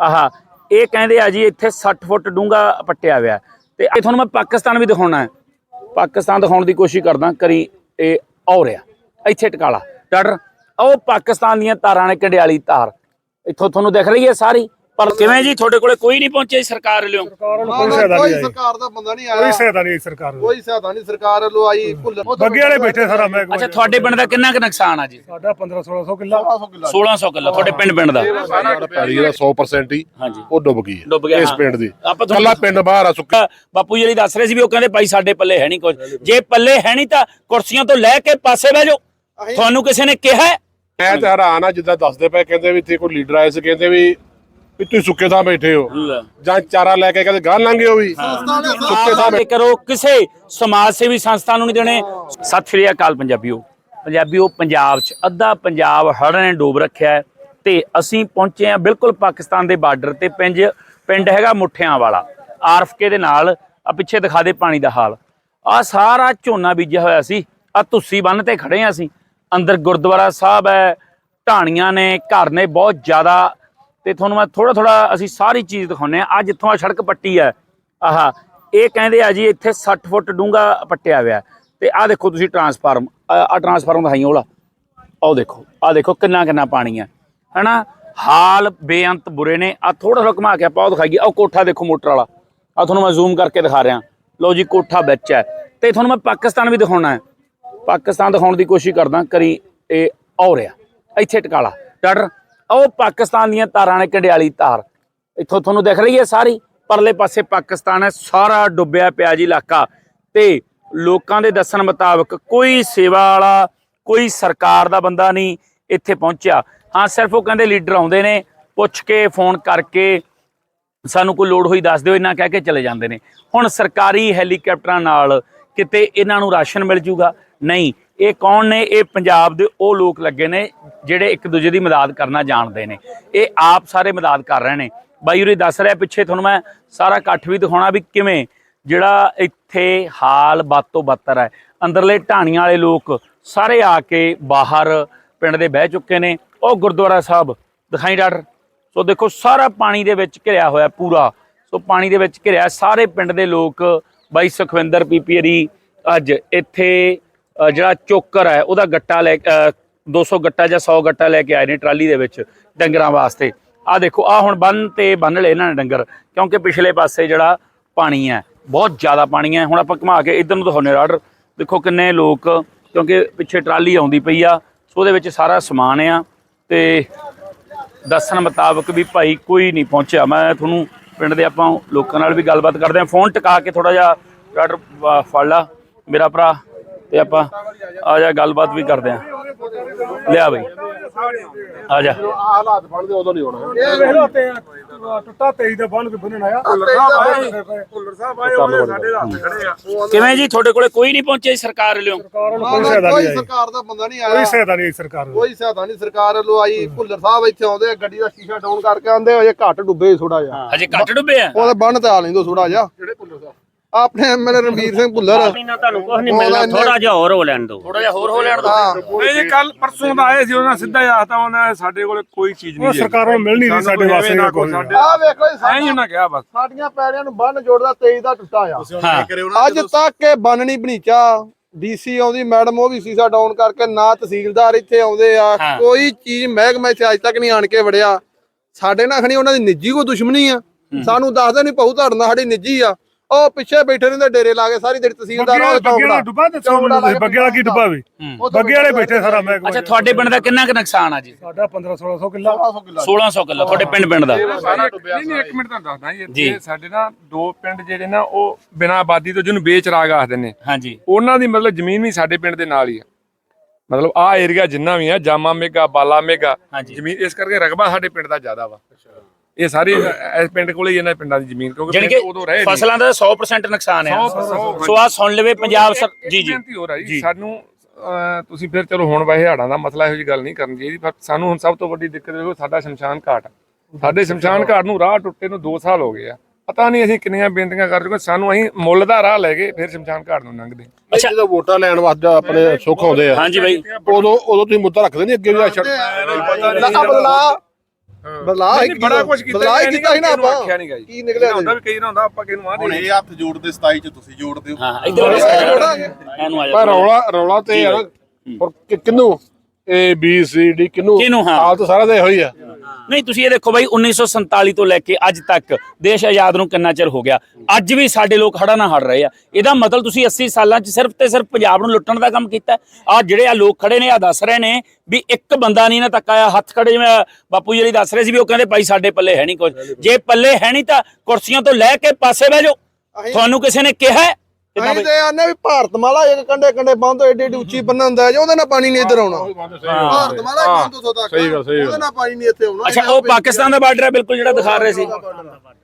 ਆਹਾ, ਇਹ ਕਹਿੰਦੇ ਆ ਜੀ ਇੱਥੇ 60 ਫੁੱਟ ਡੂੰਘਾ ਪੱਟਿਆ ਹੋਇਆ। ਤੇ ਇਹ ਤੁਹਾਨੂੰ ਮੈਂ ਪਾਕਿਸਤਾਨ ਵੀ ਦਿਖਾਉਣਾ ਹੈ। ਪਾਕਿਸਤਾਨ ਦਿਖਾਉਣ ਦੀ ਕੋਸ਼ਿਸ਼ ਕਰਦਾ ਕਰੀ ਇਹ ਔਰ ਆ। ਇੱਥੇ ਟਕਾਲਾ। ਡਾਕਟਰ ਉਹ ਪਾਕਿਸਤਾਨ ਦੀਆਂ ਤਾਰਾਂ ਨੇ ਕੰਡਿਆਲੀ ਤਾਰ। ਇੱਥੋਂ ਤੁਹਾਨੂੰ ਦਿਖ ਰਹੀ ਹੈ ਸਾਰੀ। ਪਰ ਕਿਵੇਂ ਜੀ? ਤੁਹਾਡੇ ਕੋਲੇ ਕੋਈ ਨਹੀਂ ਪਹੁੰਚਿਆ ਜੀ ਸਰਕਾਰ ਵੱਲੋਂ? ਸਰਕਾਰ ਨੂੰ ਕੋਈ ਕੋਈ ਸਹਾਇਤਾ ਨਹੀਂ ਆਈ। ਸਰਕਾਰ ਦਾ ਬੰਦਾ ਨਹੀਂ ਕੋਈ ਆਇਆ। ਸਹਾਇਤਾ ਨਹੀਂ ਆਈ ਸਰਕਾਰ ਨੂੰ ਕੋਈ ਸਹਾਇਤਾ ਨਹੀਂ ਸਰਕਾਰ ਵੱਲੋਂ ਆਈ ਭੁੱਲਰ ਬੱਗੇ ਵਾਲੇ ਬੈਠੇ ਸਾਰਾ ਮਹਿਕਮਾ ਅੱਛਾ ਤੁਹਾਡੇ ਪਿੰਡ ਦਾ ਕਿੰਨਾ ਕੁ ਨੁਕਸਾਨ ਆ ਜੀ? ਸਾਡਾ 15 1600 ਕਿੱਲਾ। 1600 ਕਿੱਲਾ। 1600 ਕਿੱਲਾ ਤੁਹਾਡੇ ਪਿੰਡ ਪਿੰਡ ਦਾ? ਸਾਡਾ ਪੈਲੀ ਦਾ 100% ਹੀ ਹਾਂਜੀ। ਉਹ ਡੁੱਬ ਗਈ ਹੈ ਡੁੱਬ ਗਿਆ, ਇਸ। ਪਿੰਡ ਦੀ। ਕੱਲਾ ਪਿੰਡ ਬਾਹਰ ਆ ਸੁੱਕਾ ਬਾਪੂ ਜੀ ਲਈ ਦੱਸ ਰਹੇ ਸੀ ਵੀ ਉਹ ਕਹਿੰਦੇ ਭਾਈ ਸਾਡੇ ਪੱਲੇ ਹੈ ਨਹੀਂ ਕੁਝ ਜੇ ਪੱਲੇ ਹੈ ਨਹੀਂ ਤਾਂ ਕੁਰਸੀਆਂ ਤੋਂ ਲੈ ਕੇ ਪਾਸੇ ਬਹਿ ਜਾਓ। ਤੁਹਾਨੂੰ ਕਿਸੇ ਨੇ ਕਿਹਾ ਹੈ? ਮੈਂ ਤਾਂ ਹੈਰਾਨ ਆ ਜਿੱਦਾਂ ਦੱਸਦੇ ਪਏ ਕਹਿੰਦੇ ਵੀ ਇੱਥੇ ਕੋਈ ਲੀਡਰ ਆਏ ਸੀ ਕਹਿੰਦੇ ਵੀ ਵੀ ਤੁਸੀਂ ਸੁੱਕੇ ਥਾਂ ਬੈਠੇ ਹੋ। ਜਾਂ ਚਾਰਾ ਲੈ ਕੇ ਕਹਿੰਦੇ ਗਾਂ ਲੰਘੇ ਹੋ ਵੀ? ਸੁੱਕੇ ਥਾਂ ਤੇ ਕਰੋ ਕਿਸੇ ਸਮਾਜ ਸੇਵੀ ਸੰਸਥਾ ਨੂੰ ਨਹੀਂ ਦੇਣੇ। ਸਤਿ ਸ਼੍ਰੀ ਅਕਾਲ ਪੰਜਾਬੀਓ। ਪੰਜਾਬੀਓ ਪੰਜਾਬ 'ਚ ਅੱਧਾ ਪੰਜਾਬ ਹੜ੍ਹਾਂ ਨੇ ਡੋਬ ਰੱਖਿਆ ਹੈ ਤੇ ਅਸੀਂ ਪਹੁੰਚੇ ਹਾਂ ਬਿਲਕੁਲ ਪਾਕਿਸਤਾਨ ਦੇ ਬਾਰਡਰ ਤੇ ਪਿੰਡ ਪਿੰਡ ਹੈਗਾ ਮੁੱਠਿਆਂ ਵਾਲਾ। ਆਰਫਕੇ ਦੇ ਨਾਲ ਆ ਪਿੱਛੇ ਦਿਖਾ ਦੇ ਪਾਣੀ ਦਾ ਹਾਲ। ਆ ਸਾਰਾ ਝੋਨਾ ਬੀਜਿਆ ਹੋਇਆ ਸੀ ਆ ਤੁੱਸੀ ਬੰਨ ਤੇ ਖੜੇ ਆ ਅਸੀਂ। ਅੰਦਰ ਗੁਰਦੁਆਰਾ ਸਾਹਿਬ ਹੈ ਢਾਣੀਆਂ ਨੇ ਘਰ ਨੇ ਬਹੁਤ ਜ਼ਿਆਦਾ ਤੇ ਤੁਹਾਨੂੰ ਮੈਂ ਥੋੜਾ ਥੋੜਾ ਅਸੀਂ ਸਾਰੀ ਚੀਜ਼ ਦਿਖਾਉਂਦੇ ਆ ਆ ਜਿੱਥੋਂ ਆ ਸੜਕ ਪੱਟੀ ਹੈ, ਆਹਾ, ਇਹ ਕਹਿੰਦੇ ਆ ਜੀ ਇੱਥੇ 60 ਫੁੱਟ ਡੂੰਘਾ ਪੱਟਿਆ ਹੋਇਆ। ਹੈ। ਤੇ ਆ ਦੇਖੋ ਤੁਸੀਂ ਟਰਾਂਸਫਾਰਮ ਆ ਟਰਾਂਸਫਾਰਮ ਦਿਖਾਈ ਵਾਲਾ ਆਹ ਦੇਖੋ ਆ ਦੇਖੋ ਕਿੰਨਾ ਕਿੰਨਾ ਪਾਣੀ ਹੈ। ਹਨਾ? ਹਾਲ ਬੇਅੰਤ ਬੁਰੇ ਨੇ। ਆ ਥੋੜਾ ਥੋੜਾ ਘੁਮਾ ਕੇ ਆਪਾਂ ਉਹ ਦਿਖਾਈਏ। ਉਹ ਕੋਠਾ ਦੇਖੋ ਮੋਟਰ ਵਾਲਾ। ਆ ਤੁਹਾਨੂੰ ਮੈਂ ਜ਼ੂਮ ਕਰਕੇ ਦਿਖਾ ਰਿਹਾ। ਲਓ ਜੀ ਕੋਠਾ ਵਿੱਚ ਹੈ। ਤੇ ਤੁਹਾਨੂੰ ਮੈਂ ਪਾਕਿਸਤਾਨ ਵੀ ਦਿਖਾਉਣਾ ਹੈ। ਪਾਕਿਸਤਾਨ ਦਿਖਾਉਣ ਦੀ ਕੋਸ਼ਿਸ਼ ਕਰਦਾ ਕਰੀ ਇਹ ਔਰ ਆ। ਇੱਥੇ ਟਕਾਲਾ ਡਾਕਟਰ ਉਹ ਪਾਕਿਸਤਾਨ ਦੀਆਂ ਤਾਰਾਂ ਨੇ ਕੰਡਿਆਲੀ ਤਾਰ ਇੱਥੋਂ ਤੁਹਾਨੂੰ ਦਿਖ ਰਹੀ ਹੈ ਸਾਰੀ। ਪਰਲੇ ਪਾਸੇ ਪਾਕਿਸਤਾਨ ਹੈ, ਸਾਰਾ ਡੁੱਬਿਆ ਪਿਆ ਜੀ ਇਲਾਕਾ। ਤੇ ਲੋਕਾਂ ਦੇ ਦੱਸਣ ਮੁਤਾਬਕ ਕੋਈ ਸੇਵਾ ਵਾਲਾ, ਕੋਈ ਸਰਕਾਰ ਦਾ ਬੰਦਾ ਨਹੀਂ ਇੱਥੇ ਪਹੁੰਚਿਆ। ਹਾਂ, ਸਿਰਫ ਉਹ ਕਹਿੰਦੇ ਲੀਡਰ ਆਉਂਦੇ ਨੇ, ਪੁੱਛ ਕੇ, ਫੋਨ ਕਰਕੇ ਸਾਨੂੰ ਕੋਈ ਲੋੜ ਹੋਈ ਦੱਸ ਦਿਓ ਇਹਨਾਂ ਕਹਿ ਕੇ ਚਲੇ ਜਾਂਦੇ ਨੇ। ਹੁਣ ਸਰਕਾਰੀ ਹੈਲੀਕਾਪਟਰਾਂ ਨਾਲ ਕਿਤੇ ਇਹਨਾਂ ਨੂੰ ਰਾਸ਼ਨ ਮਿਲ ਜੂਗਾ? ਨਹੀਂ। ਇਹ ਕੌਣ ਨੇ? ਇਹ ਪੰਜਾਬ ਦੇ ਉਹ ਲੋਕ ਲੱਗੇ ਨੇ ਜਿਹੜੇ ਇੱਕ ਦੂਜੇ ਦੀ ਮਦਦ ਕਰਨਾ ਜਾਣਦੇ ਨੇ। ਇਹ ਆਪ ਸਾਰੇ ਮਦਦ ਕਰ ਰਹੇ ਨੇ। ਬਾਈ ਉਰੇ ਦੱਸ ਰਿਹਾ, ਪਿੱਛੇ ਤੁਹਾਨੂੰ ਮੈਂ ਸਾਰਾ ਇਕੱਠ ਵੀ ਦਿਖਾਉਣਾ ਵੀ ਕਿਵੇਂ ਜਿਹੜਾ ਇੱਥੇ ਹਾਲ ਬਾਤੋਂ ਬੱਤਰ ਹੈ। ਅੰਦਰਲੇ ਢਾਣੀਆਂ ਵਾਲੇ ਲੋਕ ਸਾਰੇ ਆ ਕੇ ਬਾਹਰ ਪਿੰਡ ਦੇ ਬਹਿ ਚੁੱਕੇ ਨੇ। ਉਹ ਗੁਰਦੁਆਰਾ ਸਾਹਿਬ ਦਿਖਾਈ ਡਾਕਟਰ। ਸੋ ਦੇਖੋ, ਸਾਰਾ ਪਾਣੀ ਦੇ ਵਿੱਚ ਘਿਰਿਆ ਹੋਇਆ ਪੂਰਾ। ਸੋ ਪਾਣੀ ਦੇ ਵਿੱਚ ਘਿਰਿਆ ਸਾਰੇ ਪਿੰਡ ਦੇ ਲੋਕ। ਬਾਈ ਸੁਖਵਿੰਦਰ ਪੀਪੀਰੀ ਅੱਜ ਇੱਥੇ ਜਿਹੜਾ ਚੋਕਰ ਹੈ ਉਹਦਾ ਗੱਟਾ ਲੈ ਕੇ, ਅ, 200 ਗੱਟਾ ਜਾਂ 100 ਗੱਟਾ ਲੈ ਕੇ ਆਏ ਨੇ ਟਰਾਲੀ ਦੇ ਵਿੱਚ ਡੰਗਰਾਂ ਵਾਸਤੇ। ਆ ਦੇਖੋ ਆ ਹੁਣ ਬੰਨ ਤੇ ਬੰਨ ਲਏ ਇਹਨਾਂ ਨੇ ਡੰਗਰ ਕਿਉਂਕਿ ਪਿਛਲੇ ਪਾਸੇ ਜਿਹੜਾ ਪਾਣੀ ਹੈ ਬਹੁਤ ਜ਼ਿਆਦਾ ਪਾਣੀ ਹੈ। ਹੁਣ ਆਪਾਂ ਘੁਮਾ ਕੇ ਇਧਰ ਨੂੰ ਦਿਖਾਉਂਦੇ ਰਾਡਰ। ਦੇਖੋ ਕਿੰਨੇ ਲੋਕ ਕਿਉਂਕਿ ਪਿੱਛੇ ਟਰਾਲੀ ਆਉਂਦੀ ਪਈ ਆ ਸੋ ਉਹਦੇ ਵਿੱਚ ਸਾਰਾ ਸਮਾਨ ਆ। ਤੇ ਦੱਸਣ ਮੁਤਾਬਕ ਵੀ ਭਾਈ ਕੋਈ ਨਹੀਂ ਪਹੁੰਚਿਆ। ਮੈਂ ਤੁਹਾਨੂੰ ਪਿੰਡ ਦੇ ਆਪਾਂ ਲੋਕਾਂ ਨਾਲ ਵੀ ਗੱਲਬਾਤ ਕਰਦੇ ਹਾਂ। ਫੋਨ ਟਿਕਾ ਕੇ ਥੋੜਾ ਜਿਹਾ ਰਾਡਰ ਫੜ ਲਾ। ਮੇਰਾ ਭਰਾ ਤੇ ਆਪਾਂ ਆ ਜਾ ਗੱਲਬਾਤ ਵੀ ਕਰਦੇ ਹਾਂ ਲਿਆ ਬਈ। ਆ ਜਾ। ਆ ਹਾਲਾਤ ਬਣਦੇ ਉਦੋਂ ਨਹੀਂ ਹੋਣਾ। ਵੇਖ ਲਓ ਤੇ ਟੁੱਟਾ 23 ਦਾ ਬੰਨ ਕੇ ਬੰਨਣ ਆਇਆ। ਭੁੱਲਰ ਸਾਹਿਬ ਆਏ। ਉਹਨੇ ਸਾਡੇ ਹੱਥ ਖੜੇ ਆ। ਕਿਵੇਂ ਜੀ? ਤੁਹਾਡੇ ਕੋਲੇ ਕੋਈ ਨਹੀਂ ਪਹੁੰਚਿਆ ਸਰਕਾਰ ਵੱਲੋਂ? ਸਰਕਾਰ ਕੋਈ ਸਹਾਇਤਾ ਕੋਈ ਨਹੀਂ ਆਈ। ਸਰਕਾਰ ਦਾ ਬੰਦਾ ਨਹੀਂ ਕੋਈ ਆਇਆ। ਸਹਾਇਤਾ ਨਹੀਂ ਸਰਕਾਰ ਨੂੰ ਕੋਈ ਸਹਾਇਤਾ ਨਹੀਂ ਸਰਕਾਰ ਵੱਲੋਂ ਆਈ। ਭੁੱਲਰ ਸਾਹਿਬ ਇੱਥੇ ਆਉਂਦੇ ਆ ਗੱਡੀ ਦਾ ਸ਼ੀਸ਼ਾ ਡਾਊਨ ਕਰਕੇ ਆਉਂਦੇ ਹਜੇ ਘੱਟ ਡੁੱਬੇ ਥੋੜਾ ਜਿਹਾ। ਹਜੇ ਕੱਟ ਡੁੱਬੇ ਆ? ਉਹਦੇ ਬੰਨ ਤੇ ਆ ਲੈਂਦੋ ਥੋੜਾ ਜਿਹਾ। ਜਿਹੜੇ ਆਪਣੇ ਐਮਐਲਏ ਰਣਵੀਰ ਸਿੰਘ ਭੁੱਲਰ। ਮਹੀਨਾ ਤੁਹਾਨੂੰ ਕੁਝ ਨਹੀਂ ਮਿਲਣਾ ਥੋੜਾ ਜਿਹਾ ਹੋਰ ਹੋ ਲੈਣ ਦਿਓ। ਥੋੜਾ ਜਿਹਾ ਹੋਰ ਹੋ ਲੈਣ ਹਾਂ। ਨਹੀਂ ਜੀ ਕੱਲ ਪਰਸੋਂ ਦਾ ਆਏ ਸੀ ਉਹਨਾਂ ਸਿੱਧਾ ਹੀ ਆਖਤਾ ਉਹਨਾਂ ਸਾਡੇ ਕੋਲ ਕੋਈ ਚੀਜ਼ ਨਹੀਂ ਉਹ ਸਰਕਾਰ ਨੂੰ ਮਿਲ ਨਹੀਂ ਰਹੀ ਸਾਡੇ ਵਾਸਤੇ ਕੋਈ ਸਾਡੇ ਆ ਵੇਖੋ ਜੀ ਐਂ ਹੀ ਉਹਨਾਂ ਕਿਹਾ ਬਸ। ਸਾਡੀਆਂ ਪੈੜੀਆਂ ਨੂੰ ਬੰਨ ਜੋੜਦਾ 23 ਦਾ ਟੁੱਟਾ ਆ। ਹਾਂ। ਅੱਜ ਤੱਕ ਇਹ ਬੰਨ ਨਹੀਂ ਬਣੀਚਾ ਡੀਸੀ ਆਉਂਦੀ ਮੈਡਮ ਉਹ ਵੀ ਸੀਸਾ ਡਾਊਨ ਕਰਕੇ ਨਾ ਤਹਿਸੀਲਦਾਰ ਇੱਥੇ ਆਉਂਦੇ ਆ। ਕੋਈ ਚੀਜ਼ ਮਹਿਕਮੇ 'ਚ ਅੱਜ ਤੱਕ ਨਹੀਂ ਆਣ ਕੇ ਵੜਿਆ। ਸਾਡੇ ਨਾਲ ਖਣੀ ਉਹਨਾਂ ਦੀ ਨਿੱਜੀ ਕੋਈ ਦੁਸ਼ਮਣੀ ਆ। ਸਾਨੂੰ ਦੱਸਦੇ ਨਹੀਂ ਪਹੂ ਤੁਹਾਡੇ ਸਾਡੀ ਨਿੱਜੀ ਆ। ਉਹ ਪਿੱਛੇ ਬੈਠੇ ਰਹਿੰਦੇ ਡੇਰੇ ਲਾ ਕੇ ਸਾਰੀ ਦਿਹਾੜੀ ਤਹਿਸੀਲਦਾਰ ਉਹ ਬੱਗੇ ਵਾਲਾ ਡੁੱਬਾ ਤੇ ਸੌ ਚੌਂਕੜਾ ਲਾ ਕੇ ਬੱਗੇ ਵਾਲਾ ਕੀ ਡੁੱਬਾ ਵੀ। ਬੱਗੇ ਵਾਲੇ ਬੈਠੇ ਸਾਰਾ ਮਹਿਕਮਾ ਅੱਛਾ ਤੁਹਾਡੇ ਪਿੰਡ ਦਾ ਕਿੰਨਾ ਕੁ ਨੁਕਸਾਨ ਆ ਜੀ? ਸਾਡਾ 15 1600 ਕਿੱਲਾ। 1600 ਕਿੱਲਾ ਤੁਹਾਡੇ ਪਿੰਡ ਪਿੰਡ ਦਾ? ਨਹੀਂ ਨਹੀਂ ਇੱਕ ਮਿੰਟ ਤੁਹਾਨੂੰ ਦੱਸਦਾ ਜੀ ਸਾਡੇ ਨਾ ਦੋ ਪਿੰਡ ਜਿਹੜੇ ਨਾ ਉਹ ਬਿਨਾਂ ਆਬਾਦੀ ਤੋਂ ਜਿਹਨੂੰ ਬੇਚਰਾਗ ਆਖਦੇ ਨੇ। ਹਾਂਜੀ। ਉਹਨਾਂ ਦੀ ਮਤਲਬ ਜ਼ਮੀਨ ਵੀ ਸਾਡੇ ਪਿੰਡ ਦੇ ਨਾਲ ਹੀ ਆ। ਮਤਲਬ ਆ ਏਰੀਆ ਜਿੰਨਾ ਵੀ ਆ ਜਾਮਾ ਮੇਗਾ ਬਾਲਾ ਮੇਗਾ। ਜ਼ਮੀਨ ਇਸ ਕਰਕੇ ਰਕਬਾ ਸਾਡੇ ਪਿੰਡ ਦਾ ਜ਼ਿਆਦਾ ਵਾ। ਇਹ ਸਾਰੇ ਇਸ ਪਿੰਡ ਕੋਲੇ ਹੀ ਇਹਨਾਂ ਪਿੰਡਾਂ ਦੀ ਜ਼ਮੀਨ ਕਿਉਂਕਿ ਜਾਣੀ ਪਿੰਡ ਕਿ ਉਦੋਂ ਰਹੇ ਨਹੀਂ। ਫਸਲਾਂ ਦਾ 100% ਨੁਕਸਾਨ ਆ ਸੌ- ਆ ਸੁਣ ਲਵੇ ਪੰਜਾਬ ਸਰ ਜੀ ਜੀ ਬੇਨਤੀ ਹੋ ਰਹੀ ਜੀ। ਸਾਨੂੰ ਅਹ, ਤੁਸੀਂ ਫਿਰ ਚਲੋ ਹੁਣ ਵੈਸੇ ਹਾੜਾਂ ਦਾ ਮਸਲਾ ਇਹੋ ਜੀ ਗੱਲ ਨਹੀਂ ਕਰਨੀ ਚਾਹੀਦੀ ਪਰ ਸਾਨੂੰ ਹੁਣ ਸਭ ਤੋਂ ਵੱਡੀ ਦਿੱਕਤ ਦੇਖੋ ਸਾਡਾ ਸ਼ਮਸ਼ਾਨ ਘਾਟ। ਸਾਡੇ ਸ਼ਮਸ਼ਾਨ ਘਾਟ ਨੂੰ ਰਾਹ ਟੁੱਟੇ ਨੂੰ 2 ਸਾਲ ਹੋ ਗਏ ਆ ਪਤਾ ਨਹੀਂ ਅਸੀਂ ਕਿੰਨੀਆਂ ਬੇਨਤੀਆਂ ਕਰ ਚੁੱਕੇ ਸਾਨੂੰ ਅਸੀਂ ਮੁੱਲ ਦਾ ਰਾਹ ਲੈ ਕੇ ਫਿਰ ਸ਼ਮਸ਼ਾਨ ਘਾਟ ਨੂੰ ਲੰਘਦੇ ਅੱਛਾ ਜਦੋਂ ਵੋਟਾਂ ਲੈਣ ਵਾਸਤੇ ਆਪਣੇ ਸੁੱਖ ਆਉਂਦੇ ਆ ਹਾਂਜੀ ਬਾਈ ਉਦੋਂ ਉਦੋਂ ਤੁਸੀਂ ਮੁੱਦਾ ਰੱਖਦੇ ਨਹੀਂ ਅੱਗੇ ਵੀ ਆ ਛੱਡ ਅਬਦੁੱਲਾ ਬਦਲਾਅ ਹੀ ਬੜਾ ਕੁਝ ਕੀਤਾ ਬਦਲਾਅ ਹੀ ਇਹ ਨੀ ਕੀਤਾ ਸੀ ਨਾ ਆਪਾਂ। ਕੀ ਨਿਕਲਿਆ ਹੁੰਦਾ ਵੀ ਕਈ ਨਾ ਹੁੰਦਾ ਆਪਾਂ ਕਿਹਨੂੰ ਆਹ ਹੁਣ ਦੇ ਇਹ ਹੱਥ ਜੋੜਦੇ 27 ਚ ਤੁਸੀਂ ਜੋੜਦੇ ਹੋ। ਹਾਂ ਇੱਧਰ ਜੋੜਾਂਗੇ। ਇਹਨੂੰ ਆ ਜਾ। ਪਰ ਰੌਲਾ ਰੌਲਾ ਤੇ ਆ ਨਾ ਪਰ ਕਿ- ਕਿਹਨੂੰ ਏ ਬੀ ਸੀ ਡੀ ਕਿਹਨੂੰ ਕਿਹਨੂੰ, ਹਾਂ। ਹਾਲ ਤਾਂ ਸਾਰਾ ਦਾ ਇਹੋ ਹੀ ਆ। ਨਹੀਂ ਤੁਸੀਂ ਇਹ ਦੇਖੋ ਬਾਈ 1947 ਤੋਂ ਲੈ ਕੇ ਅੱਜ ਤੱਕ ਦੇਸ਼ ਆਜ਼ਾਦ ਨੂੰ ਕਿੰਨਾ ਚਿਰ ਹੋ ਗਿਆ? ਅੱਜ ਵੀ ਸਾਡੇ ਲੋਕ ਹੜਾ ਨਾ ਹੜ ਰਹੇ ਆ। ਇਹਦਾ ਮਤਲਬ ਤੁਸੀਂ 80 ਸਾਲਾਂ 'ਚ ਸਿਰਫ ਤੇ ਸਿਰਫ ਪੰਜਾਬ ਨੂੰ ਲੁੱਟਣ ਦਾ ਕੰਮ ਕੀਤਾ। ਆ ਜਿਹੜੇ ਆ ਲੋਕ ਖੜੇ ਨੇ ਆ ਦੱਸ ਰਹੇ ਨੇ ਵੀ ਇੱਕ ਬੰਦਾ ਨਹੀਂ ਨਾ ਤੱਕ ਆਇਆ। ਹੱਥ ਖੜੇ ਜਿਵੇਂ ਬਾਪੂ ਜੀ ਦੱਸ ਰਹੇ ਸੀ ਵੀ ਉਹ ਕਹਿੰਦੇ ਭਾਈ ਸਾਡੇ ਪੱਲੇ ਹੈ ਨਹੀਂ ਕੁਝ ਜੇ ਪੱਲੇ ਹੈ ਨਹੀਂ ਤਾਂ ਕੁਰਸੀਆਂ ਤੋਂ ਲੈ ਕੇ ਪਾਸੇ ਬਹਿ ਜਾਓ। ਤੁਹਾਨੂੰ ਕਿਸੇ ਨੇ ਕਿਹਾ ਅਸੀਂ? ਤੇ ਆਨੇ ਵੀ ਭਾਰਤ ਮਾਲਾ ਇੱਕ ਕੰਡੇ ਕੰਡੇ ਬੰਦ ਏਡੀ ਏਡੀ ਉੱਚੀ ਬੰਨਣ ਹੁੰਦਾ ਜੇ ਉਹਦੇ ਨਾਲ ਪਾਣੀ ਨਹੀਂ ਇੱਧਰ ਆਉਣਾ। ਭਾਰਤ ਮਾਲਾ ਹਾਂ, ਬੰਦ ਤੋਂ ਤੱਕ ਸਹੀ ਗੱਲ, ਸਹੀ ਗੱਲ। ਉਹਦੇ ਨਾਲ ਪਾਣੀ ਨਹੀਂ ਇੱਥੇ ਆਉਣਾ। ਅੱਛਾ ਉਹ ਪਾਕਿਸਤਾਨ ਦਾ ਬਾਰਡਰ ਹੈ ਬਿਲਕੁਲ ਜਿਹੜਾ ਦਿਖਾ ਰਹੇ ਸੀ।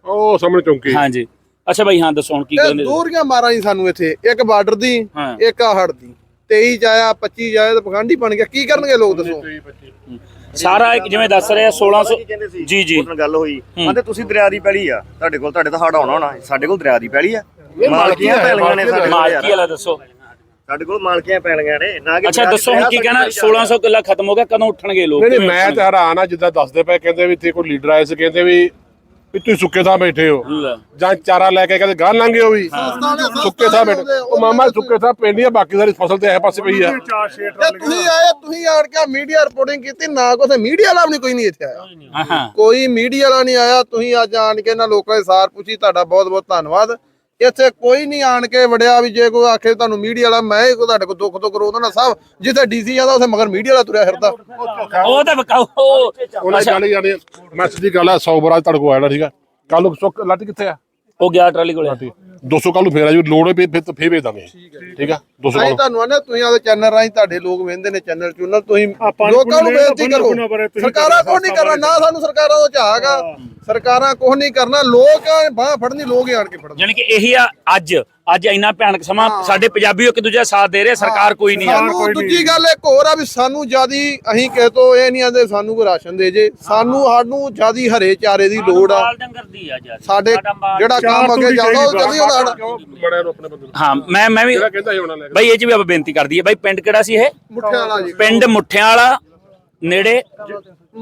ਉਹ ਸਾਹਮਣੇ ਚੌਂਕੀ। ਹਾਂਜੀ। ਅੱਛਾ ਬਾਈ ਹਾਂ ਦੱਸੋ ਹੁਣ ਕੀ ਕਹਿੰਦੇ ਦੂਰੀਆਂ ਮਾਰਾਂ ਹੀ ਸਾਨੂੰ ਇੱਥੇ। ਇੱਕ ਬਾਰਡਰ ਦੀ। ਇੱਕ ਆ ਹੜ ਦੀ। 23 ਚ ਆਇਆ 25 ਜਾਇਆ ਤੇ ਪਖੰਡੀ ਬਣ ਗਿਆ। ਕੀ ਕਰਨਗੇ ਲੋਕ ਦੱਸੋ? ਸਾਰਾ ਇੱਕ ਜਿਵੇਂ ਦੱਸ ਰਹੇ ਆ 1600 ਜੀ ਜੀ। ਗੱਲ ਹੋਈ। ਕਹਿੰਦੇ ਤੁਸੀਂ ਦਰਿਆ ਦੀ ਪੈਲੀ ਆ। ਤੁਹਾਡੇ ਕੋਲ ਤੁਹਾਡੇ ਤਾਂ ਹੜ ਆਉਣਾ ਹੋਣਾ। ਸਾਡੇ ਕੋਲ ਦਰਿਆ ਦੀ ਪੈਲੀ ਆ। ਮਾਲਕੀਆਂ ਪੈਲੀਆਂ ਨੇ ਸਾਡੇ ਕੋਲ। ਮਾਲਕੀ ਯਾਰ। ਵਾਲਾ ਦੱਸੋ। ਸਾਡੇ ਕੋਲ ਮਾਲਕੀਆਂ ਪੈਲੀਆਂ ਨੇ। ਨਾ ਕਿ ਅੱਛਾ ਦੱਸੋ ਹੁਣ ਕੀ ਕਹਿਣਾ? ਕੋਲ 1600 ਕਿੱਲਾ ਖਤਮ ਹੋ ਗਿਆ ਕਦੋਂ ਉੱਠਣਗੇ ਲੋਕ? ਨਹੀਂ ਨਹੀਂ ਮੈਂ? ਤਾਂ ਹੈਰਾਨ ਆ ਜਿੱਦਾਂ ਦੱਸਦੇ ਪਏ ਕਹਿੰਦੇ ਵੀ ਇੱਥੇ ਕੋਈ ਲੀਡਰ ਆਏ ਸੀ ਕਹਿੰਦੇ ਵੀ ਵੀ ਤੁਸੀਂ ਸੁੱਕੇ ਥਾਂ ਬੈਠੇ ਹੋ। ਲੈ। ਜਾਂ ਚਾਰਾ ਲੈ ਕੇ ਕਹਿੰਦੇ ਗਾਂ ਲੰਘੇ ਹੋ ਵੀ। ਸੁੱਕੇ ਥਾਂ ਬੈਠੇ। ਉਹ ਮਾਮਾ ਸੁੱਕੇ ਥਾਂ ਪੈਂਦੀ ਆ ਬਾਕੀ ਸਾਰੀ ਫਸਲ ਤੇ ਇਹ ਪਾਸੇ ਪਈ ਆ। ਚਾਰ ਛੇ ਤੇ ਤੁਸੀਂ ਆਏ ਤੁਸੀਂ ਆਣ ਕੇ ਮੀਡੀਆ ਰਿਪੋਰਟਿੰਗ ਕੀਤੀ ਨਾ ਕੋਈ ਮੀਡੀਆ ਵਾਲਾ ਵੀ ਕੋਈ ਨਹੀਂ ਇੱਥੇ ਆਇਆ। ਹਾਂ ਹਾਂ। ਕੋਈ ਮੀਡੀਆ ਵਾਲਾ ਨਹੀਂ ਆਇਆ ਤੁਸੀਂ ਅੱਜ ਆਣ ਕੇ ਇਹਨਾਂ ਲੋਕਾਂ ਦੀ ਸਾਰ ਪੁੱਛੀ ਤੁਹਾਡਾ ਬਹੁਤ ਬਹੁਤ ਧੰਨਵਾਦ। ਇੱਥੇ ਕੋਈ ਨਹੀਂ ਆਣ ਕੇ ਵੜਿਆ ਵੀ ਜੇ ਕੋਈ ਆਖੇ ਤੁਹਾਨੂੰ ਮੀਡੀਆ ਵਾਲਾ ਮੈਂ ਹੀ ਕੋਈ ਤੁਹਾਡੇ ਕੋਲ ਦੁੱਖ ਤੋਂ ਕਰੋ ਉਹਦਾ ਨਾ ਸਭ ਜਿੱਥੇ ਡੀਸੀ ਆਦਾ ਉੱਥੇ ਮਗਰ ਮੀਡੀਆ ਵਾਲਾ ਤੁਰਿਆ ਫਿਰਦਾ। ਉਹ ਤਾਂ ਬਕਾਓ ਉਹਨਾਂ ਦੀ ਗੱਲ ਹੀ ਜਾਣੀ ਮੈਂ ਸਿੱਧੀ ਗੱਲ ਆ 100 ਬਰਾਜ ਤੁਹਾਡੇ ਕੋਲ ਆਇਆ ਠੀਕ ਆ ਕੱਲ ਨੂੰ ਸੁੱਕ ਲੱਟ ਕਿੱਥੇ ਆ? ਉਹ ਗਿਆ ਟਰਾਲੀ ਕੋਲੇ। 200 ਕੱਲ ਨੂੰ ਫੇਰ ਆ ਜੀ ਲੋੜ ਪਈ ਫਿਰ ਫੇਰ ਭੇਜ ਦਾਂਗੇ ਠੀਕ ਆ? 200 ਅਸੀਂ ਕੱਲ ਤੁਹਾਨੂੰ ਆਨੇ ਤੁਸੀਂ ਆਦੇ ਚੈਨਲ ਰਾਹੀਂ ਤੁਹਾਡੇ ਲੋਕ ਵੇਖਦੇ ਨੇ ਚੈਨਲ ਚੁਨਲ ਤੁਸੀਂ ਲੋਕਾਂ ਨੂੰ ਬੇਨਤੀ ਕਰੋ। ਸਰਕਾਰਾਂ ਕਰੋ, ਕੁਛ ਨਹੀਂ ਕਰਨਾ ਨਾ ਸਾਨੂੰ ਸਰਕਾਰਾਂ ਤੋਂ ਝਾਗਾ ਸਰਕਾਰਾਂ ਕੁਛ ਨਹੀਂ ਕਰਨਾ ਲੋਕ ਬਾਹ ਫੜਨੀ ਲੋਕ ਆਣ ਕੇ ਫੜਦੇ ਯਾਨੀ ਕਿ ਇਹੀ ਆ ਅੱਜ ਅੱਜ ਇੰਨਾ ਭਿਆਨਕ ਸਮਾਂ ਸਾਡੇ ਪੰਜਾਬੀ ਇੱਕ ਦੂਜੇ ਦਾ ਸਾਥ ਦੇ ਰਹੇ ਸਰਕਾਰ ਕੋਈ ਨਹੀਂ ਆ। ਸਾਨੂੰ ਦੂਜੀ ਗੱਲ ਇੱਕ ਹੋਰ ਆ ਵੀ ਸਾਨੂੰ ਜਿਆਦੀ ਅਸੀਂ ਕਿਸੇ ਤੋਂ ਇਹ ਨਹੀਂ ਆਂਦੇ ਸਾਨੂੰ ਕੋਈ ਰਾਸ਼ਨ ਦੇ ਜੇ। ਸਾਨੂੰ ਸਾਨੂੰ ਜਿਆਦੀ ਹਰੇ ਚਾਰੇ ਦੀ ਲੋੜ ਆ। ਮਾਲ ਡੰਗਰ ਦੀ ਆ ਯਾਰ ਸਾਡੇ ਜਿਹੜਾ ਕੰਮ ਅੱਗੇ ਚੱਲਦਾ ਉਹ ਜਲਦੀ ਹੁੰਦਾ ਸਾਡਾ। ਕਿਉਂ ਬੜਿਆ ਨੂੰ ਆਪਣੇ ਬੰਦੇ ਨੂੰ। ਹਾਂ ਮੈਂ ਮੈਂ ਵੀ ਜਿਹੜਾ ਕਹਿੰਦਾ ਸੀ ਹੋਣਾ ਲੈ ਕੇ ਬਾਈ ਇਹ ਚ ਵੀ ਆਪਾਂ ਬੇਨਤੀ ਕਰਦੀ ਹੈ ਬਾਈ ਪਿੰਡ ਕਿਹੜਾ ਸੀ ਇਹ? ਮੁੱਠਿਆਂ ਵਾਲਾ ਜੀ। ਪਿੰਡ ਮੁੱਠਿਆਂ ਵਾਲਾ ਨੇੜੇ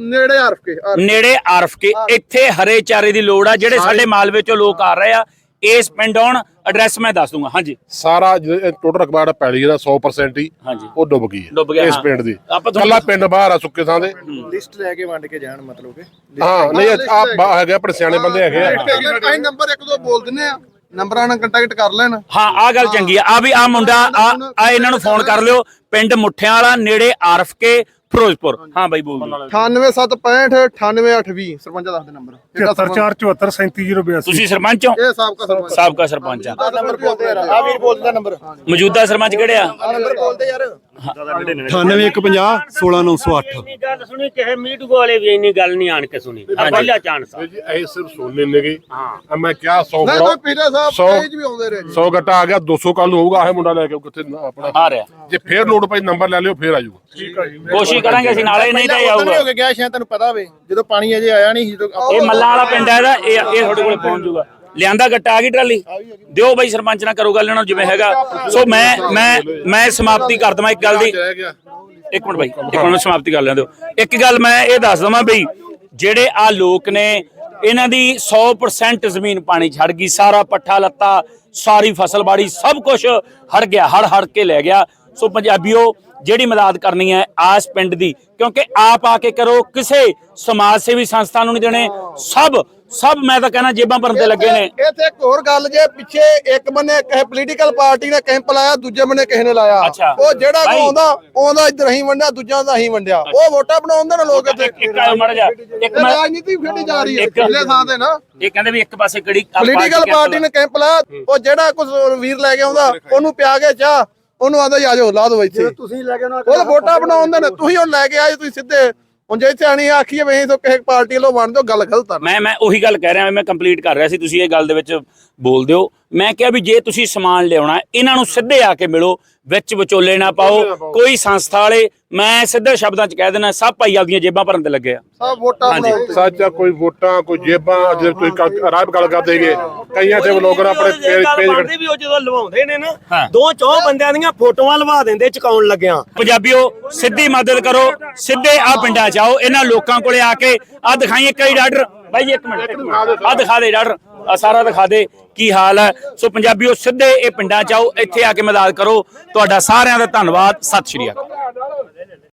ਨੇੜੇ ਹਰਫ ਕੇ। ਨੇੜੇ ਆਰਫ ਕੇ। ਇੱਥੇ ਹਰੇ ਚਾਰੇ ਦੀ ਲੋੜ ਆ ਜਿਹੜੇ ਸਾਡੇ ਮਾਲਵੇ ਚੋਂ ਲੋਕ ਆ ਰਹੇ ਆ ਇਸ ਪਿੰਡ ਆਉਣ ਐਡਰੈਸ ਮੈਂ ਦੱਸ ਦੂੰਗਾ। ਹਾਂਜੀ। ਸਾਰਾ ਟੋਟਲ ਰਕਬਾ ਜਿਹੜਾ ਪੈਲੀ ਦਾ 100% ਹੀ ਹਾਂਜੀ। ਉਹ ਡੁੱਬ ਗਈ ਹੈ ਇਸ। ਪਿੰਡ ਦੀ। ਕੱਲਾ ਪਿੰਡ ਬਾਹਰ ਆ ਸੁੱਕੇ ਥਾਂ ਦੇ। ਲਿਸਟ ਲੈ ਕੇ ਵੰਡ ਕੇ ਜਾਣ ਮਤਲਬ ਕਿ। ਹਾਂ ਨਹੀਂ ਆ ਹੈਗੇ ਆਪਣੇ ਸਿਆਣੇ ਬੰਦੇ ਹੈਗੇ ਆ। ਅਸੀਂ ਨੰਬਰ ਇੱਕ ਦੋ ਬੋਲ ਦਿੰਨੇ ਆ। ਨੰਬਰਾਂ ਨਾਲ ਕੰਟੈਕਟ ਕਰ ਲੈਣ। ਹਾਂ ਆ ਗੱਲ ਚੰਗੀ ਆ। ਆ ਵੀ ਆ ਮੁੰਡਾ ਆ ਆ ਇਹਨਾਂ ਨੂੰ ਫੋਨ ਕਰ ਲਿਓ। ਪਿੰਡ ਮੁੱਠਿਆਂ ਵਾਲਾ ਨੇੜੇ ਆਰਫ ਕੇ। ਫਿਰੋਜ਼ਪੁਰ। ਹਾਂ ਬਾਈ ਬੋਲ ਦਿਓ। 98765 98820 ਸਰਪੰਚ ਦੱਸ ਦੇ ਨੰਬਰ। 74 ਤੁਸੀਂ ਸਰਪੰਚ ਹੋ? ਇਹ ਸਾਬਕਾ ਸਰਪੰਚ। ਸਾਬਕਾ ਸਰਪੰਚ ਆ। ਨੰਬਰ ਬੋਲਦੇ ਯਾਰ ਆ। ਵੀਰ ਬੋਲਦਾ ਨੰਬਰ। ਮੌਜੂਦਾ ਸਰਪੰਚ ਕਿਹੜੇ ਆ? ਨੰਬਰ ਬੋਲਦੇ ਯਾਰ। 98150 16908 ਇੰਨੀ ਗੱਲ ਸੁਣੀ ਕਿਸੇ ਮੀਟੂ ਵਾਲੇ ਵੀ ਇੰਨੀ ਗੱਲ ਨਹੀਂ ਆਣ ਕੇ ਸੁਣੀ। ਆਹ ਪਹਿਲਾ ਚਾਂਸ ਆ। ਜੀ ਇਹ ਸਿਰਫ ਸੁਣਨੇ ਨੇਗੇ ਹਾਂ। ਮੈਂ ਕਿਹਾ 100 ਨਹੀਂ ਕੋਈ ਪੀਰੇ ਸਾਹਿਬ ਸੌ- ਪੇਜ ਵੀ ਆਉਂਦੇ ਰਹੇ 100 ਗੱਟਾ ਆ ਗਿਆ 200 ਕੱਲ ਨੂੰ ਹੋਊਗਾ ਇਹ ਮੁੰਡਾ ਲੈ ਕੇ ਕਿੱਥੇ ਨਾ ਆਪਣਾ। ਆ ਰਿਹਾ। ਜੇ ਫੇਰ ਲੋਡ ਪਈ ਨੰਬਰ ਲੈ ਲਿਓ ਫੇਰ ਆ ਜਾਊਗਾ। ਕੋਸ਼ਿਸ਼ ਕਰਾਂਗੇ ਅਸੀਂ ਨਾਲੇ ਨਹੀਂ ਤਾਂ ਇਹ ਆਊਗਾ ਕੇ ਗਿਆ ਸ਼ਾਇਦ ਤੈਨੂੰ ਪਤਾ ਹੋਵੇ ਜਦੋਂ ਪਾਣੀ ਅਜੇ ਆਇਆ ਨਹੀਂ ਜਦੋਂ ਇਹ ਮੱਲਾਂ ਵਾਲਾ ਪਿੰਡ ਹੈ ਇਹਦਾ ਇਹ ਇਹ ਤੁਹਾਡੇ ਕੋਲੇ ਪਹੁੰਚ ਜਾਊਗਾ। ਲਿਆਂਦਾ ਗੱਟਾ ਆ ਗਈ ਟਰਾਲੀ। ਦਿਓ ਬਾਈ ਸਰਪੰਚ ਨਾਲ ਕਰੋ ਗੱਲ ਇਹਨਾਂ ਨੂੰ ਜਿਵੇਂ ਹੈਗਾ। ਸੋ ਮੈਂ ਮੈਂ ਮੈਂ ਸਮਾਪਤੀ ਕਰ ਦਵਾਂ ਇੱਕ ਗੱਲ ਦੀ। ਇੱਕ ਮਿੰਟ ਬਾਈ ਇੱਕ ਮਿੰਟ ਸਮਾਪਤੀ ਕਰ ਲੈਣ ਦਿਓ। ਇੱਕ ਗੱਲ ਮੈਂ ਇਹ ਦੱਸ ਦਵਾਂ ਬਈ ਜਿਹੜੇ ਆ ਲੋਕ ਨੇ ਇਹਨਾਂ ਦੀ 100% ਜ਼ਮੀਨ ਪਾਣੀ ਛੱਡ ਗਈ। ਸਾਰਾ ਪੱਠਾ ਲੱਤਾ ਸਾਰੀ ਫਸਲ ਬਾੜੀ ਸਭ ਕੁਝ ਹੜ ਗਿਆ ਹੜ ਹੜ ਕੇ ਲੈ ਗਿਆ। ਸੋ ਪੰਜਾਬੀਓ ਜਿਹੜੀ ਮਦਦ ਕਰਨੀ ਹੈ ਆਸ ਪਿੰਡ ਦੀ ਕਿਉਂਕਿ ਆਪ ਆ ਕੇ ਕਰੋ ਕਿਸੇ ਸਮਾਜ ਸੇਵੀ ਸੰਸਥਾ ਨੂੰ ਨਹੀਂ ਦੇਣੇ ਸਭ ਸਭ ਮੈਂ ਤਾਂ ਕਹਿੰਦਾ ਜੇਬਾਂ ਭਰਨ ਤੇ ਲੱਗੇ ਨੇ। ਇੱਥੇ ਇੱਕ ਹੋਰ ਗੱਲ ਜੇ ਪਿੱਛੇ ਇੱਕ ਬੰਨੇ ਕਿਸੇ ਪੋਲੀਟੀਕਲ ਪਾਰਟੀ ਨੇ ਕੈਂਪ ਲਾਇਆ ਦੂਜੇ ਬੰਨੇ ਕਿਸੇ ਨੇ ਲਾਇਆ। ਉਹ ਜਿਹੜਾ। ਕੋ ਆਉਂਦਾ ਆਉਂਦਾ ਇੱਧਰ ਹੀ ਵੰਡਿਆ ਦੂਜਾ ਦਾ ਹੀ ਵੰਡਿਆ। ਉਹ ਵੋਟਾਂ ਬਣਾਉਂਦੇ ਨੇ ਲੋਕ ਇੱਥੇ। ਇੱਕ- ਮਾੜਾ ਜਿਹਾ। ਇੱਕ ਇਹ ਰਾਜਨੀਤੀ ਖੇਡੀ ਜਾ ਰਹੀ ਹੈ ਪਿਛਲੇ ਥਾਂ ਤੇ ਨਾ। ਇਹ ਕਹਿੰਦੇ ਵੀ ਇੱਕ ਪਾਸੇ ਕਿਹੜੀ ਪੋਲੀਟੀਕਲ ਪਾਰਟੀ ਨੇ ਕੈਂਪ ਲਾਇਆ ਉਹ ਜਿਹੜਾ ਕੁਝ ਵੀਰ ਲੈ ਕੇ ਆਉਂਦਾ ਉਹਨੂੰ ਪਿਆ ਕੇ ਚਾਹ। ਉਹਨੂੰ ਆਂਦਾ ਆ ਜਾਓ ਲਾ ਦਿਓ ਇੱਥੇ। ਤੁਸੀਂ ਲੈ ਕੇ ਉਹ ਵੋਟਾਂ ਬਣਾਉਂਦੇ ਨੇ ਤੁਸੀਂ ਉਹ ਲੈ ਕੇ ਆਏ ਤੁਸੀਂ ਸਿੱਧੇ। ਹੁਣ ਜੇ ਇੱਥੇ ਆਣੀ ਆਖੀਏ ਵੀ ਅਸੀਂ ਤਾਂ ਕਿਸੇ ਪਾਰਟੀ ਵੱਲੋਂ ਬਣ ਦਿਓ ਗੱਲ ਗਲਤ ਆ। ਮੈਂ ਮੈਂ ਉਹੀ ਗੱਲ ਕਹਿ ਰਿਹਾ ਮੈਂ ਕੰਪਲੀਟ ਕਰ ਰਿਹਾ ਸੀ ਤੁਸੀਂ ਇਹ ਗੱਲ ਦੇ ਵਿੱਚ ਬੋਲ ਦਿਓ ਮੈਂ ਕਿਹਾ ਵੀ ਜੇ ਤੁਸੀਂ ਸਮਾਨ ਲਿਆਉਣਾ ਇਹਨਾਂ ਨੂੰ ਸਿੱਧੇ ਆ ਕੇ ਮਿਲੋ ਵਿੱਚ ਵਿਚੋਲੇ ਨਾ ਪਾਓ ਕੋਈ ਸੰਸਥਾ ਵਾਲੇ ਮੈਂ ਸਿੱਧੇ ਸ਼ਬਦਾਂ 'ਚ ਕਹਿ ਦੇਣਾ ਸਭ ਭਾਈ ਆਪਦੀਆਂ ਜੇਬਾਂ ਭਰਨ ਤੇ ਲੱਗੇ ਆ। ਸਭ ਵੋਟਾਂ ਤੇ। ਸੱਚ ਕੋਈ ਵੋਟਾਂ ਕੋਈ ਜੇਬਾਂ ਜੇ ਤੁਸੀਂ ਕ- ਰਾਹ ਗੱਲ ਕਰਦੇ ਹੈਗੇ ਕਈਆਂ ਤੇ ਬਲੌਗਰ ਆਪਣੇ ਪੇਜ ਪੇਜ ਵੀ ਉਹ ਜਦੋਂ ਲਵਾਉਂਦੇ ਨੇ ਨਾ। ਦੋ ਚੌ ਬੰਦਿਆਂ ਦੀਆਂ ਫੋਟੋਆਂ ਲਵਾ ਦਿੰਦੇ ਚਕਾਉਣ ਲੱਗਿਆਂ। ਪੰਜਾਬੀਓ ਸਿੱਧੀ ਮਦਦ ਕਰੋ ਸਿੱਧੇ ਆ ਪਿੰਡਾਂ 'ਚ ਆਓ ਇਹਨਾਂ ਲੋਕਾਂ ਕੋਲੇ ਆ ਕੇ ਆ ਦਿਖਾਈਏ ਕਈ ਡਾਕਟਰ ਬਾਈ ਜੀ ਇੱਕ ਮਿੰਟ ਆ ਦਿਖਾ ਦੇ ਡਾਕਟਰ। ਸਾਰਾ ਦਿਖਾ ਦੇ ਕੀ ਹਾਲ ਹੈ। ਸੋ ਪੰਜਾਬੀਓ ਸਿੱਧੇ ਇਹ ਪਿੰਡਾਂ 'ਚ ਆਓ, ਇੱਥੇ ਆ ਕੇ ਮਦਦ ਕਰੋ। ਤੁਹਾਡਾ ਸਾਰਿਆਂ ਦਾ ਧੰਨਵਾਦ। ਸਤਿ ਸ਼੍ਰੀ ਅਕਾਲ।